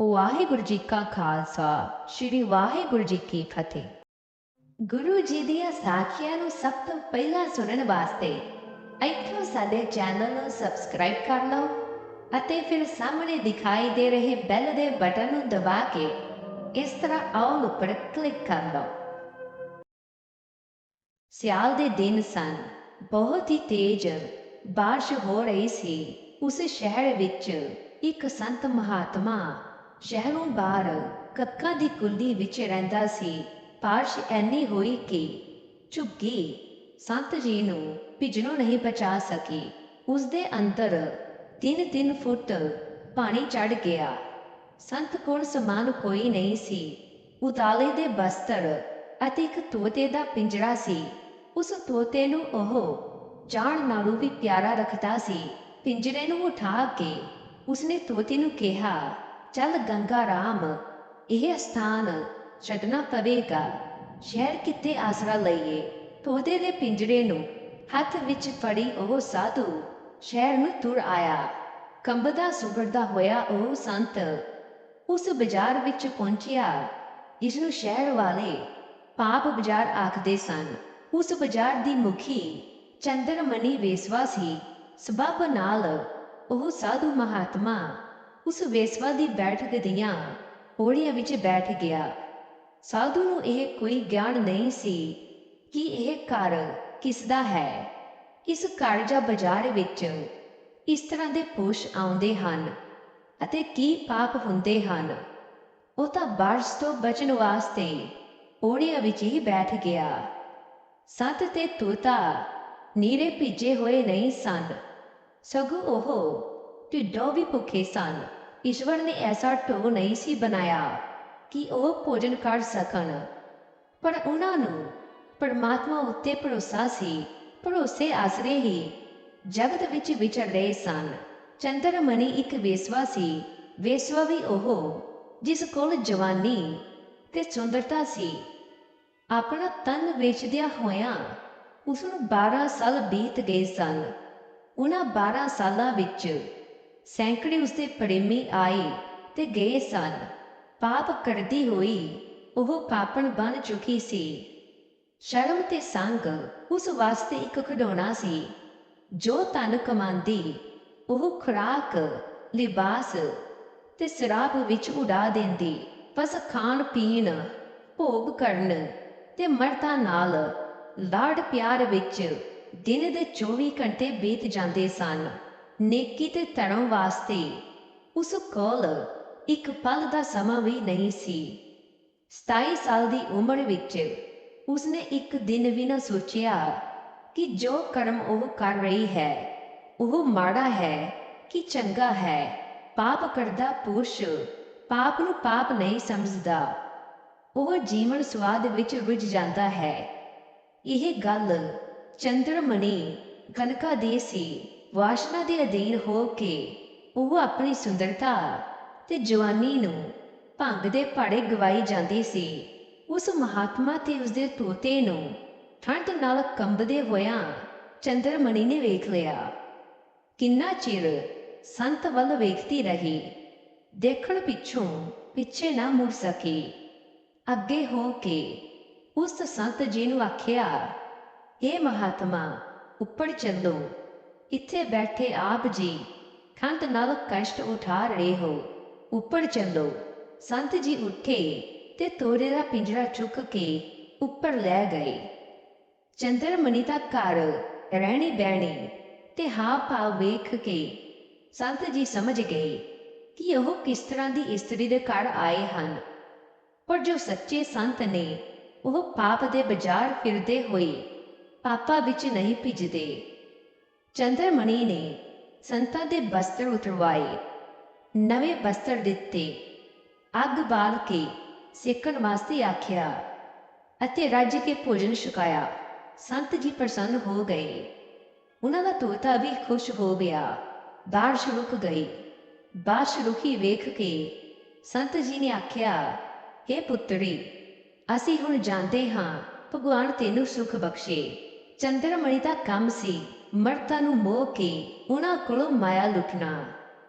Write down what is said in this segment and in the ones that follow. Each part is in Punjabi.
ਵਾਹਿਗੁਰੂ ਜੀ ਕਾ ਖਾਲਸਾ, ਸ੍ਰੀ ਵਾਹਿਗੁਰੂ ਜੀ ਕੀ ਫਤਿਹ। ਗੁਰੂ ਜੀ ਦੀਆਂ ਸਾਖੀਆਂ ਨੂੰ ਸਭ ਤੋਂ ਪਹਿਲਾਂ ਸੁਣਨ ਵਾਸਤੇ ਇੱਥੋਂ ਸਾਡੇ ਚੈਨਲ ਨੂੰ ਸਬਸਕ੍ਰਾਈਬ ਕਰ ਲਓ ਅਤੇ ਫਿਰ ਸਾਹਮਣੇ ਦਿਖਾਈ ਦੇ ਰਹੇ ਬੈਲ ਦੇ ਬਟਨ ਨੂੰ ਦਬਾ ਕੇ ਇਸ ਤਰ੍ਹਾਂ ਆਲ ਉੱਪਰ ਕਲਿੱਕ ਕਰ ਲਓ। ਸਿਆਲ ਦੇ ਦਿਨ ਸਨ, ਬਹੁਤ ਹੀ ਤੇਜ਼ ਬਾਰਿਸ਼ ਹੋ ਰਹੀ ਸੀ। ਉਸ ਸ਼ਹਿਰ ਵਿੱਚ ਇੱਕ ਸੰਤ ਮਹਾਤਮਾ ਸ਼ਹਿਰੋਂ ਬਾਹਰ ਕੱਕਾਂ ਦੀ ਕੁੱਲੀ ਵਿੱਚ ਰਹਿੰਦਾ ਸੀ। ਬਾਰਿਸ਼ ਐਨੀ ਹੋਈ ਕਿ ਝੁੱਗੀ ਸੰਤ ਜੀ ਨੂੰ ਭਿਜਣੋਂ ਨਹੀਂ ਬਚਾ ਸਕੀ। ਉਸ ਦੇ ਅੰਦਰ ਤਿੰਨ ਤਿੰਨ ਫੁੱਟ ਪਾਣੀ ਚੜ ਗਿਆ। ਸੰਤ ਕੋਲ ਸਮਾਨ ਕੋਈ ਨਹੀਂ ਸੀ। ਉਤਾਲੇ ਦੇ ਬਸਤਰ ਅਤੇ ਇੱਕ ਤੋਤੇ ਦਾ ਪਿੰਜਰਾ ਸੀ। ਉਸ ਤੋਤੇ ਨੂੰ ਉਹ ਜਾਣ ਨਾਲੋਂ ਵੀ ਪਿਆਰਾ ਰੱਖਦਾ ਸੀ। ਪਿੰਜਰੇ ਨੂੰ ਉਠਾ ਕੇ ਉਸਨੇ ਤੋਤੇ ਨੂੰ ਕਿਹਾ ਚੱਲ ਗੰਗਾ ਰਾਮ, ਇਹ ਸਥਾਨ ਛੱਡਣਾ ਪਵੇਗਾ। ਸ਼ਹਿਰ ਕਿਤੇ ਆਸਰਾ ਲਈਏ? ਤੋਤੇ ਦੇ ਪਿੰਜਰੇ ਨੂੰ ਹੱਥ ਵਿੱਚ ਫੜੀ ਉਹ ਸਾਧੂ। ਸ਼ਹਿਰ ਨੂੰ ਤੁਰ ਆਇਆ। ਕੰਬਦਾ ਸੁਗੜਦਾ ਹੋਇਆ ਉਹ ਸੰਤ। ਉਸ ਬਾਜ਼ਾਰ ਵਿੱਚ ਪਹੁੰਚਿਆ, ਜਿਸ ਨੂੰ ਸ਼ਹਿਰ ਵਾਲੇ ਪਾਪ ਬਾਜ਼ਾਰ ਆਖਦੇ ਸਨ। ਉਸ ਬਾਜ਼ਾਰ ਦੀ ਮੁਖੀ ਚੰਦਰਮਣੀ ਵੇਸਵਾ ਸੀ। ਸਬਬ ਨਾਲ ਉਹ ਸਾਧੂ ਮਹਾਤਮਾ ਉਸ ਵੇਸਵਾ ਦੀ ਬੈਠਕ ਦੀਆਂ ਪੌੜੀਆਂ ਵਿੱਚ ਬੈਠ ਗਿਆ। ਸਾਧੂ ਨੂੰ ਇਹ ਕੋਈ ਗਿਆਨ ਨਹੀਂ ਸੀ ਕਿ ਇਹ ਘਰ ਕਿਸ ਦਾ ਹੈ। ਇਸ ਘਰ ਜਾਂ ਬਾਜ਼ਾਰ ਵਿੱਚ ਇਸ ਤਰ੍ਹਾਂ ਦੇ ਪੁਸ਼ ਆਉਂਦੇ ਹਨ ਅਤੇ ਕੀ ਪਾਪ ਹੁੰਦੇ ਹਨ, ਉਹ ਤਾਂ ਬਾਰਿਸ਼ ਤੋਂ ਬਚਣ ਵਾਸਤੇ ਪੌੜੀਆਂ ਵਿੱਚ ਹੀ ਬੈਠ ਗਿਆ। ਸੰਤ ਤੇ ਤੋਤਾ ਨੀਰੇ ਭਿੱਜੇ ਹੋਏ ਨਹੀਂ ਸਨ, ਸਗੋਂ ਉਹ ਢਿੱਡੋਂ ਵੀ ਭੁੱਖੇ ਸਨ। ਈਸ਼ਵਰ ਨੇ ਐਸਾ ਢੋ ਨਹੀਂ ਸੀ ਬਣਾਇਆ ਕਿ ਉਹ ਭੋਜਨ ਕਰ ਸਕਣ। ਪਰ ਉਹਨਾਂ ਨੂੰ ਪਰਮਾਤਮਾ ਉੱਤੇ ਭਰੋਸਾ ਸੀ, ਭਰੋਸੇ ਆਸਰੇ ਹੀ ਜਗਤ ਵਿੱਚ ਵਿਚਰ ਰਹੇ ਸਨ। ਚੰਦਰਮਣੀ ਇੱਕ ਵੇਸਵਾ ਸੀ। ਵੇਸਵਾ ਵੀ ਉਹ ਜਿਸ ਕੋਲ ਜਵਾਨੀ ਤੇ ਸੁੰਦਰਤਾ ਸੀ। ਆਪਣਾ ਤਨ ਵੇਚਦਿਆਂ ਹੋਇਆ ਉਸ ਨੂੰ 12 ਸਾਲ ਬੀਤ ਗਏ ਸਨ। ਉਹਨਾਂ 12 ਸਾਲਾਂ ਵਿੱਚ ਸੈਂਕੜੇ ਉਸਦੇ ਪ੍ਰੇਮੀ ਆਏ ਤੇ ਗਏ ਸਨ। ਪਾਪ ਕਰਦੀ ਹੋਈ ਉਹ ਪਾਪਣ ਬਣ ਚੁੱਕੀ ਸੀ। ਸ਼ਰਮ ਤੇ ਸੰਗ ਉਸ ਵਾਸਤੇ ਇੱਕ ਖਿਡੌਣਾ ਸੀ। ਜੋ ਤਨ ਕਮਾਂਦੀ, ਉਹ ਖੁਰਾਕ, ਲਿਬਾਸ ਤੇ ਸ਼ਰਾਬ ਵਿੱਚ ਉਡਾ ਦਿੰਦੀ। ਬਸ ਖਾਣ ਪੀਣ, ਭੋਗ ਕਰਨ ਤੇ ਮਰਦਾਂ ਨਾਲ ਲਾਡ ਪਿਆਰ ਵਿੱਚ ਦਿਨ ਦੇ 24 ਘੰਟੇ ਬੀਤ ਜਾਂਦੇ ਸਨ। ਨੇਕੀ ਤੇ ਧਰਮ ਵਾਸਤੇ ਉਸ ਕੋਲ ਇੱਕ ਪਲ ਦਾ ਸਮਾਂ ਵੀ ਨਹੀਂ ਸੀ। 27 ਸਾਲ ਦੀ ਉਮਰ ਵਿੱਚ ਉਸਨੇ ਇੱਕ ਦਿਨ ਵੀ ਨਾ ਸੋਚਿਆ ਕਿ ਜੋ ਕਰਮ ਉਹ ਕਰ ਰਹੀ ਹੈ, ਉਹ ਮਾੜਾ ਹੈ ਕਿ ਚੰਗਾ ਹੈ। ਪਾਪ ਕਰਦਾ ਪੁਰਸ਼ ਪਾਪ ਨੂੰ ਪਾਪ ਨਹੀਂ ਸਮਝਦਾ। ਉਹ ਜੀਵਨ ਸਵਾਦ ਵਿੱਚ ਰੁੱਝ ਜਾਂਦਾ ਹੈ। ਇਹ ਗੱਲ ਚੰਦਰਮਣੀ ਕਨਕਾ ਦੀ ਸੀ। ਵਾਸ਼ਨਾ ਦੇ ਅਧੀਨ ਹੋ ਕੇ ਉਹ ਆਪਣੀ ਸੁੰਦਰਤਾ ਤੇ ਜਵਾਨੀ ਨੂੰ ਭੰਗ ਦੇ ਪਾੜੇ ਗਵਾਈ ਜਾਂਦੀ ਸੀ, ਉਸ ਮਹਾਤਮਾ ਤੇ ਉਸਦੇ ਤੋਤੇ ਨੂੰ ਠੰਡ ਨਾਲ ਕੰਬਦੇ ਹੋਇਆਂ ਚੰਦਰਮਣੀ ਨੇ ਵੇਖ ਲਿਆ। ਕਿੰਨਾ ਚਿਰ ਸੰਤ ਵੱਲ ਵੇਖਦੀ ਰਹੀ, ਦੇਖਣ ਪਿੱਛੋਂ ਪਿੱਛੇ ਨਾ ਮੁੜ ਸਕੀ। ਅੱਗੇ ਹੋ ਕੇ ਉਸ ਸੰਤ ਜੀ ਨੂੰ ਆਖਿਆ हे ਮਹਾਤਮਾ, ਉੱਪਰ ਚੱਲੋ। ਇੱਥੇ ਬੈਠੇ ਆਪ ਜੀ ਖੰਤ ਨਾਲ ਕਸ਼ਟ ਉਠਾ ਰਹੇ ਹੋ। ਉੱਪਰ ਚੱਲੋ। ਸੰਤ ਜੀ ਉੱਠੇ ਤੇ ਤੋਰੇ ਦਾ ਪਿੰਜਰਾ ਚੁੱਕ ਕੇ ਉੱਪਰ ਲੈ ਗਏ। ਚੰਦਰਮਣੀ ਦਾ ਘਰ ਰਹਿਣੀ ਬਹਿਣੀ ਤੇ ਹਾਵ ਭਾਵ ਵੇਖ ਕੇ ਸੰਤ ਜੀ ਸਮਝ ਗਏ ਕਿ ਉਹ ਕਿਸ ਤਰ੍ਹਾਂ ਦੀ ਇਸਤਰੀ ਦੇ ਘਰ ਆਏ ਹਨ। ਪਰ ਜੋ ਸੱਚੇ ਸੰਤ ਨੇ ਉਹ ਪਾਪ ਦੇ ਬਾਜ਼ਾਰ ਫਿਰਦੇ ਹੋਏ ਪਾਪਾ ਵਿੱਚ ਨਹੀਂ ਭਿੱਜਦੇ। ਚੰਦਰਮਣੀ ਨੇ ਸੰਤਾਂ ਦੇ ਬਸਤਰ ਉਤਰਵਾਏ। ਨਵੇਂ ਬਸਤਰ ਦਿੱਤੇ। ਅੱਗ ਬਾਲ ਕੇ ਸੇਕਣ ਵਾਸਤੇ ਆਖਿਆ ਅਤੇ ਰੱਜ ਕੇ ਭੋਜਨ ਛਕਾਇਆ। ਸੰਤ ਜੀ ਪ੍ਰਸੰਨ ਹੋ ਗਏ। ਉਹਨਾਂ ਦਾ ਤੋਤਾ ਵੀ ਖੁਸ਼ ਹੋ ਗਿਆ। ਬਾਰਿਸ਼ ਰੁਕ ਗਈ। ਬਾਰਿਸ਼ ਰੁਕੀ ਵੇਖ ਕੇ ਸੰਤ ਜੀ ਨੇ ਆਖਿਆ हे ਪੁੱਤਰੀ, ਅਸੀਂ ਹੁਣ ਜਾਂਦੇ ਹਾਂ, ਭਗਵਾਨ ਤੈਨੂੰ ਸੁਖ ਬਖਸ਼ੇ। ਚੰਦਰਮਣੀ ਦਾ ਕੰਮ ਸੀ। ਮਰਦਾਂ ਨੂੰ ਮੋਹ ਕੇ ਉਹਨਾਂ ਕੋਲੋਂ ਮਾਇਆ ਲੁੱਟਣਾ।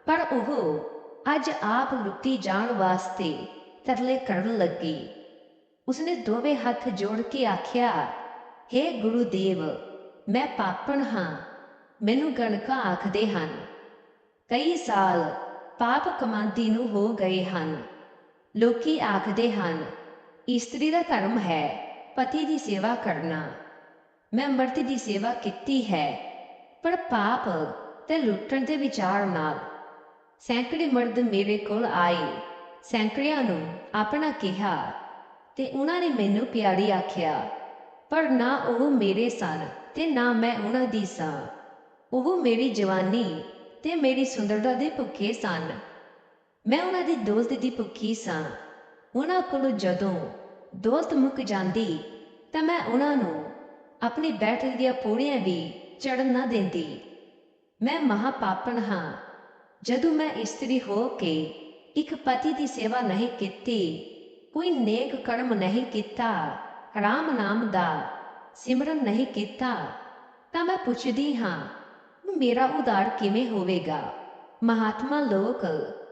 ਪਰ ਉਹ ਅੱਜ ਆਪ ਲੁੱਟੀ ਜਾਣ ਵਾਸਤੇ ਤਰਲੇ ਕਰਨ ਲੱਗੀ। ਉਸਨੇ ਦੋਵੇਂ ਹੱਥ ਜੋੜ ਕੇ ਆਖਿਆ हे ਗੁਰੂਦੇਵ ਮੈਂ ਪਾਪਣ ਹਾਂ। ਮੈਨੂੰ ਗਣਕਾ ਆਖਦੇ ਹਨ, ਕਈ ਸਾਲ ਪਾਪ ਕਮਾਂਦੀ ਨੂੰ ਹੋ ਗਏ ਹਨ। ਲੋਕੀ ਆਖਦੇ ਹਨ, ਇਸਤਰੀ ਦਾ ਧਰਮ ਹੈ, ਪਤੀ ਦੀ ਸੇਵਾ ਕਰਨਾ। ਮੈਂ ਮਰਦ ਦੀ ਸੇਵਾ ਕੀਤੀ ਹੈ। ਪਰ ਪਾਪ ਤੇ ਲੁੱਟਣ ਦੇ ਵਿਚਾਰ ਨਾਲ ਸੈਂਕੜੇ ਮਰਦ ਮੇਰੇ ਕੋਲ ਆਏ। ਸੈਂਕੜਿਆਂ ਨੂੰ ਆਪਣਾ ਕਿਹਾ ਤੇ ਉਹਨਾਂ ਨੇ ਮੈਨੂੰ ਪਿਆਰੀ ਆਖਿਆ, ਪਰ ਨਾ ਉਹ ਮੇਰੇ ਸਨ ਤੇ ਨਾ ਮੈਂ ਉਹਨਾਂ ਦੀ ਸਾਂ। ਉਹ ਮੇਰੀ ਜਵਾਨੀ ਤੇ ਮੇਰੀ ਸੁੰਦਰਤਾ ਦੇ ਭੁੱਖੇ ਸਨ। ਮੈਂ ਉਹਨਾਂ ਦੀ ਦੋਸਤ ਦੀ ਭੁੱਖੀ ਸਾਂ। ਉਹਨਾਂ ਕੋਲ ਜਦੋਂ ਦੋਸਤ ਮੁੱਕ ਜਾਂਦੀ ਤਾਂ ਮੈਂ ਉਹਨਾਂ ਨੂੰ ਆਪਣੀ ਬੈਠਕ ਦੀਆਂ ਪੂੜੀਆਂ ਵੀ ਚੜਨ ਨਾ ਦਿੰਦੀ। ਮੈਂ ਮਹਾਪਾਪਣ ਹਾਂ। ਜਦੋਂ ਮੈਂ ਇਸਤਰੀ ਹੋ ਕੇ ਇੱਕ ਪਤੀ ਦੀ ਸੇਵਾ ਨਹੀਂ ਕੀਤੀ, ਕੋਈ ਨੇਕ ਕਰਮ ਨਹੀਂ ਕੀਤਾ, ਰਾਮ ਨਾਮ ਦਾ ਸਿਮਰਨ ਨਹੀਂ ਕੀਤਾ, ਤਾਂ ਮੈਂ ਪੁੱਛਦੀ ਹਾਂ, ਮੇਰਾ ਉਦਾਰ ਕਿਵੇਂ ਹੋਵੇਗਾ? ਮਹਾਤਮਾ ਲੋਕ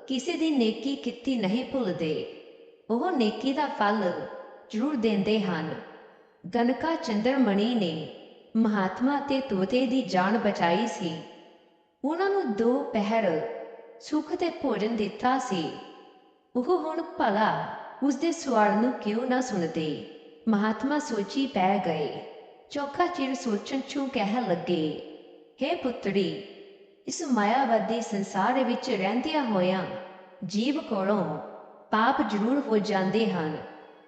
ਕਿਸੇ ਦੀ ਨੇਕੀ ਕੀਤੀ ਨਹੀਂ ਭੁੱਲਦੇ। ਉਹ ਨੇਕੀ ਦਾ ਫਲ ਜ਼ਰੂਰ ਦਿੰਦੇ ਹਨ। ਗਨਕਾ ਚੰਦਰਮਣੀ ਨੇ ਮਹਾਤਮਾ ਤੇ ਤੋਤੇ ਦੀ ਜਾਨ ਬਚਾਈ ਸੀ। ਉਹਨਾਂ ਨੂੰ ਦੋ ਪਹਿਰ ਸੁੱਖ ਤੇ ਭੋਜਨ ਦਿੱਤਾ ਸੀ। ਉਹ ਹੁਣ ਭਲਾ ਉਸਦੇ ਸਵਾਲ ਨੂੰ ਕਿਉਂ ਨਾ ਸੁਣਦੇ? ਮਹਾਤਮਾ ਸੋਚੀ ਪੈ ਗਏ। ਚੋਖਾ ਚਿਰ ਸੋਚਣ ਚੋਂ ਕਹਿ ਲੱਗੇ हे ਪੁੱਤਰੀ, ਇਸ ਮਾਇਆਵਾਦੀ ਸੰਸਾਰ ਵਿੱਚ ਰਹਿੰਦਿਆਂ ਹੋਇਆਂ ਜੀਵ ਕੋਲੋਂ ਪਾਪ ਜ਼ਰੂਰ ਹੋ ਜਾਂਦੇ ਹਨ।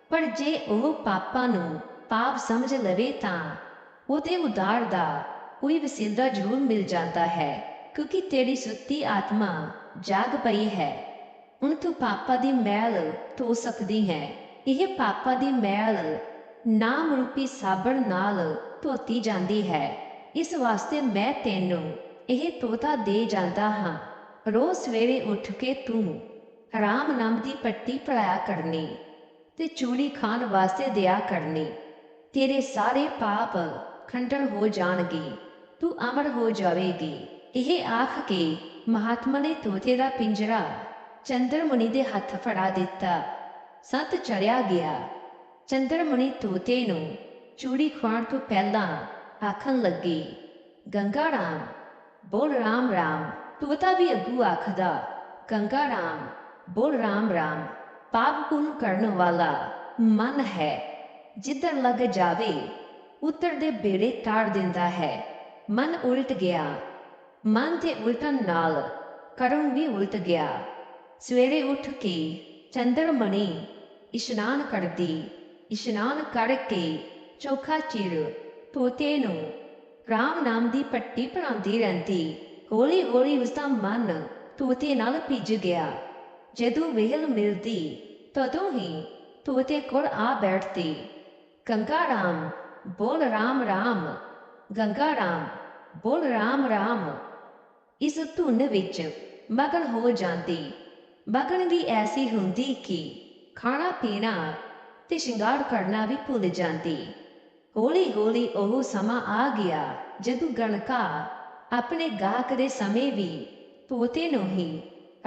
ਪਰ ਜੇ ਉਹ ਪਾਪਾਂ ਨੂੰ ਪਾਪ ਸਮਝ ਲਵੇ ਤਾਂ ਉਹਦੇ ਉਦਾਰ ਦਾ ਕੋਈ ਵਸੀਲਾ ਜ਼ਰੂਰ ਮਿਲ ਜਾਂਦਾ ਹੈ, ਕਿਉਂਕਿ ਤੇਰੀ ਸੁੱਤੀ ਆਤਮਾ ਜਾਗ ਪਈ ਹੈ। ਹੁਣ ਤੂੰ ਪਾਪਾ ਦੀ ਮੈਲ ਧੋ ਸਕਦੀ ਹੈ। ਇਹ ਪਾਪਾ ਦੀ ਮੈਲ ਨਾਮ ਰੂਪੀ ਸਾਬਣ ਨਾਲ ਧੋਤੀ ਜਾਂਦੀ ਹੈ। ਇਸ ਵਾਸਤੇ ਮੈਂ ਤੈਨੂੰ ਇਹ ਤੋਤਾ ਦੇ ਜਾਂਦਾ ਹਾਂ। ਰੋਜ਼ ਸਵੇਰੇ ਉੱਠ ਕੇ ਤੂੰ ਰਾਮ ਨਾਮ ਦੀ ਪੱਟੀ ਪੜਾਇਆ ਕਰਨੀ ਤੇ ਚੂੜੀ ਖਾਣ ਵਾਸਤੇ ਦਿਆ ਕਰਨੀ। ਤੇਰੇ ਸਾਰੇ ਪਾਪ ਖੰਡਨ ਹੋ ਜਾਣਗੇ, ਤੂੰ ਅਮਰ ਹੋ ਜਾਵੇਗੀ। ਇਹ ਆਖ ਕੇ ਮਹਾਤਮਾ ਨੇ ਤੋਤੇ ਦਾ ਪਿੰਜਰਾ ਚੰਦਰਮੁਨੀ ਦੇ ਹੱਥ ਫੜਾ ਦਿੱਤਾ। ਸੰਤ ਚੜਿਆ ਗਿਆ। ਚੰਦਰਮੁਨੀ ਤੋਤੇ ਨੂੰ ਚੂੜੀ ਖਾਣ ਤੋਂ ਪਹਿਲਾਂ ਆਖਣ ਲੱਗੀ, ਗੰਗਾ ਰਾਮ, ਬੋਲ ਰਾਮ ਰਾਮ। ਤੋਤਾ ਵੀ ਅੱਗੂ ਆਖਦਾ, ਗੰਗਾ ਰਾਮ, ਬੋਲ ਰਾਮ ਰਾਮ। ਪਾਪ ਪੁੰਨ ਕਰਨ ਵਾਲਾ ਮਨ ਹੈ। ਜਿੱਧਰ ਲੱਗ ਜਾਵੇ ਉੱਤਰ ਦੇ ਬੇੜੇ ਤਾੜ ਦਿੰਦਾ ਹੈ। ਮਨ ਉਲਟ ਗਿਆ। ਮਨ ਦੇ ਉਲਟਣ ਨਾਲ ਕਰਮ ਵੀ ਉਲਟ ਗਿਆ। ਸਵੇਰੇ ਉੱਠ ਕੇ ਚੰਦਰਮਣੀ ਇਸ਼ਨਾਨ ਕਰਦੀ। ਇਸ਼ਨਾਨ ਕਰਕੇ ਚੋਖਾ ਚਿਰ ਤੋਤੇ ਨੂੰ ਰਾਮ ਨਾਮ ਦੀ ਪੱਟੀ ਪੜਾਉਂਦੀ ਰਹਿੰਦੀ। ਹੌਲੀ ਹੌਲੀ ਉਸਦਾ ਮਨ ਤੋਤੇ ਨਾਲ ਭਿੱਜ ਗਿਆ। ਜਦੋਂ ਵੇਲ ਮਿਲਦੀ, ਤਦੋਂ ਹੀ ਤੋਤੇ ਕੋਲ ਆ ਬੈਠਦੀ। ਕੰਗਾ ਰਾਮ ਬੋਲ ਰਾਮ ਰਾਮ, ਗੰਗਾ ਰਾਮ, ਬੋਲ ਰਾਮ ਰਾਮ। ਇਸ ਧੁਨ ਵਿੱਚ ਮਗਨ ਹੋ ਜਾਂਦੀ, ਮਗਨ ਦੀ ਐਸੀ ਹੁੰਦੀ ਕਿ ਖਾਣਾ ਪੀਣਾ ਤੇ ਸ਼ਿੰਗਾਰ ਕਰਨਾ ਵੀ ਭੁੱਲ ਜਾਂਦੀ। ਹੌਲੀ ਹੌਲੀ ਉਹ ਸਮਾਂ ਆ ਗਿਆ ਜਦੋਂ ਗਣਕਾ ਆਪਣੇ ਗਾਹਕ ਦੇ ਸਮੇਂ ਵੀ ਤੋਤੇ ਨੂੰ ਹੀ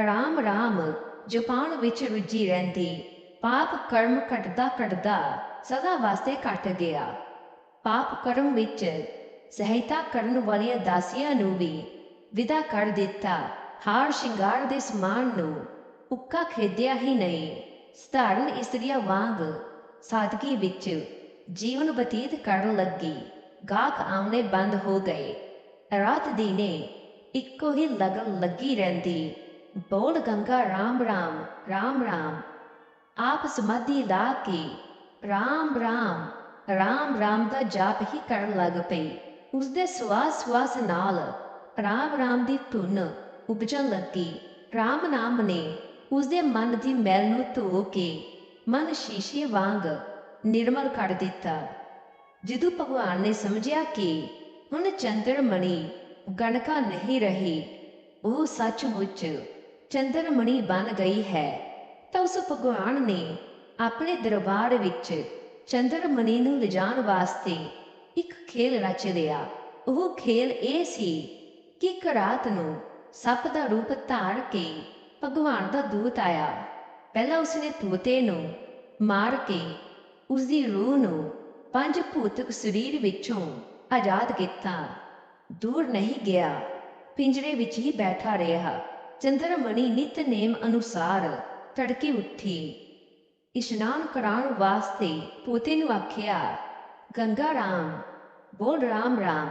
ਰਾਮ ਰਾਮ ਜਪਾਨ ਵਿੱਚ ਰੁੱਝੀ ਰਹਿੰਦੀ, ਪਾਪ ਕਰਮ ਘਟਦਾ ਘਟਦਾ ਸਦਾ ਵਾਸਤੇ ਘਟ ਗਿਆ। ਪਾਪ ਕਰਮ ਵਿੱਚ ਸਹਾਇਤਾ ਕਰਨ ਵਾਲੀਆਂ ਦਾਸੀਆਂ ਨੂੰ ਵੀ ਵਿਦਾ ਕਰ ਦਿੱਤਾ। ਹਾਰ ਸ਼ਿੰਗਾਰ ਦੇ ਸਮਾਨ ਨੂੰ ਉੱਕਾ ਖੇਦਿਆ ਹੀ ਨਹੀਂ। ਸਧਾਰਨ ਇਸਤਰੀਆਂ ਵਾਂਗ ਸਾਦਗੀ ਵਿੱਚ ਜੀਵਨ ਬਤੀਤ ਕਰਨ ਲੱਗੀ। ਗਾਹਕ ਆਉਣੇ ਬੰਦ ਹੋ ਗਏ। ਰਾਤ ਦਿਨੇ ਇੱਕੋ ਹੀ ਲਗਨ ਲੱਗੀ ਰਹਿੰਦੀ। ਬੋਲ ਗੰਗਾ, ਰਾਮ ਰਾਮ ਰਾਮ ਰਾਮ। ਆਪ ਸਮਾਧੀ ਲਾ ਕੇ ਰਾਮ ਰਾਮ ਰਾਮ ਰਾਮ ਦਾ ਜਾਪ ਹੀ ਕਰਨ ਲੱਗ ਪਈ ਉਸਦੇ ਸਵਾਸ ਸਵਾਸ ਨਾਲ ਰਾਮ ਰਾਮ ਦੀ ਧੁਨ ਉਪਜਣ ਲੱਗੀ ਰਾਮ ਨਾਮ ਨੇ ਉਸਦੇ ਮਨ ਦੀ ਮੈਲ ਨੂੰ ਧੋ ਕੇ ਮਨ ਸ਼ੀਸ਼ੇ ਵਾਂਗ ਨਿਰਮਲ ਕਰ ਦਿੱਤਾ ਜਦੋਂ ਭਗਵਾਨ ਨੇ ਸਮਝਿਆ ਕਿ ਹੁਣ ਚੰਦਰਮਣੀ ਗਣਕਾ ਨਹੀਂ ਰਹੀ ਉਹ ਸੱਚਮੁੱਚ ਚੰਦਰਮਣੀ ਬਣ ਗਈ ਹੈ ਤਾਂ ਉਸ ਭਗਵਾਨ ਨੇ ਆਪਣੇ ਦਰਬਾਰ ਵਿੱਚ ਚੰਦਰਮਣੀ ਨੂੰ ਲਿਜਾਣ ਵਾਸਤੇ ਇੱਕ ਖੇਲ ਰਚ ਲਿਆ ਉਹ ਖੇਲ ਇਹ ਸੀ ਕਿ ਇੱਕ ਰਾਤ ਨੂੰ ਸੱਪ ਦਾ ਰੂਪ ਧਾਰ ਕੇ ਭਗਵਾਨ ਦਾ ਦੂਤ ਆਇਆ। ਪਹਿਲਾਂ ਉਸਨੇ ਤੋਤੇ ਨੂੰ ਮਾਰ ਕੇ ਉਸਦੀ ਰੂਹ ਨੂੰ ਪੰਜ ਭੂਤਕ ਸਰੀਰ ਵਿੱਚੋਂ ਆਜ਼ਾਦ ਕੀਤਾ। ਦੂਰ ਨਹੀਂ ਗਿਆ, ਪਿੰਜਰੇ ਵਿੱਚ ਹੀ ਬੈਠਾ ਰਿਹਾ। ਚੰਦਰਮਣੀ ਨਿਤਨੇਮ ਅਨੁਸਾਰ ਤੜਕੇ ਉੱਠੀ। ਇਸ਼ਨਾਨ ਕਰਾਉਣ ਵਾਸਤੇ ਪੋਤੇ ਨੂੰ ਆਖਿਆ, ਗੰਗਾ ਰਾਮ, ਬੋਲ ਰਾਮ ਰਾਮ।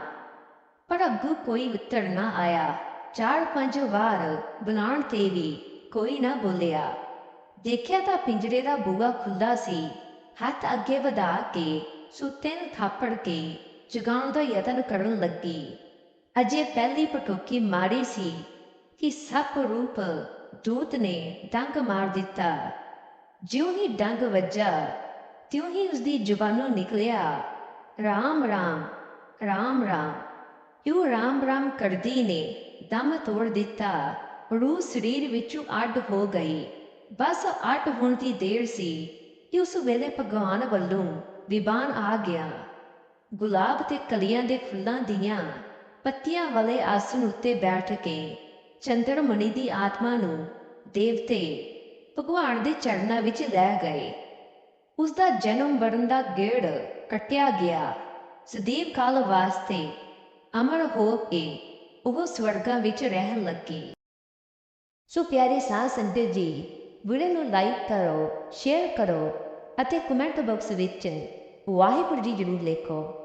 ਪਰ ਅੱਗੋਂ ਕੋਈ ਉੱਤਰ ਨਾ ਆਇਆ। ਚਾਰ ਪੰਜ ਵਾਰ ਬੁਲਾਉਣ ਤੇ ਵੀ ਕੋਈ ਨਾ ਬੋਲਿਆ। ਦੇਖਿਆ ਤਾਂ ਪਿੰਜਰੇ ਦਾ ਬੂਹਾ ਖੁੱਲਾ ਸੀ। ਹੱਥ ਅੱਗੇ ਵਧਾ ਕੇ ਸੁੱਤੇ ਨੂੰ ਥਾਪੜ ਕੇ ਜਗਾਉਣ ਦਾ ਯਤਨ ਕਰਨ ਲੱਗੀ। ਅਜੇ ਪਹਿਲੀ ਪਟੋਕੀ ਮਾਰੀ ਸੀ ਕਿ ਸੱਪ ਰੂਪ ਦੂਤ ਨੇ ਡੰਗ ਮਾਰ ਦਿੱਤਾ। ਜਿਉਂ ਹੀ ਡੰਗ ਵੱਜਾ, ਤਿਉਂ ਹੀ ਉਸਦੀ ਜ਼ੁਬਾਨੋਂ ਨਿਕਲਿਆ, ਰਾਮ ਰਾਮ ਰਾਮ ਰਾਮ ਯੂ ਰਾਮ ਰਾਮ ਕਰਦੀ ਨੇ? ਦਮ ਤੋੜ ਦਿੱਤਾ, ਰੂਹ ਸਰੀਰ ਵਿੱਚੋਂ ਅੱਡ ਹੋ ਗਈ, ਬਸ ਅੱਡ ਹੋਣ ਦੀ ਦੇਰ ਸੀ ਕਿ ਉਸ ਵੇਲੇ ਭਗਵਾਨ ਵੱਲੋਂ ਵਿਬਾਨ ਆ ਗਿਆ। ਗੁਲਾਬ ਤੇ ਕਲੀਆਂ ਦੇ ਫੁੱਲਾਂ ਦੀਆਂ ਪੱਤੀਆਂ ਵਾਲੇ ਆਸਣ ਉੱਤੇ ਬੈਠ ਕੇ ਚੰਦਰਮਣੀ ਦੀ ਆਤਮਾ ਨੂੰ ਦੇਵਤੇ ਭਗਵਾਨ ਦੇ ਚਰਨਾਂ ਵਿੱਚ ਰਹਿ ਗਏ। ਉਸ ਦਾ ਜਨਮ ਮਰਨ ਦਾ ਗੇੜ ਕੱਟਿਆ ਗਿਆ। ਸਦੀਵ ਕਾਲ ਵਾਸਤੇ ਅਮਰ ਹੋ ਕੇ ਉਹ ਸਵਰਗਾਂ ਵਿੱਚ ਰਹਿਣ ਲੱਗੀ। ਸੋ ਪਿਆਰੇ ਸਾਹ ਸੰਗਤ ਜੀ, ਵੀਡੀਓ ਨੂੰ ਲਾਈਕ ਕਰੋ, ਸ਼ੇਅਰ ਕਰੋ ਅਤੇ ਕਮੈਂਟ ਬਾਕਸ ਵਿੱਚ ਵਾਹਿਗੁਰੂ ਜੀ ਜ਼ਰੂਰ ਲਿਖੋ।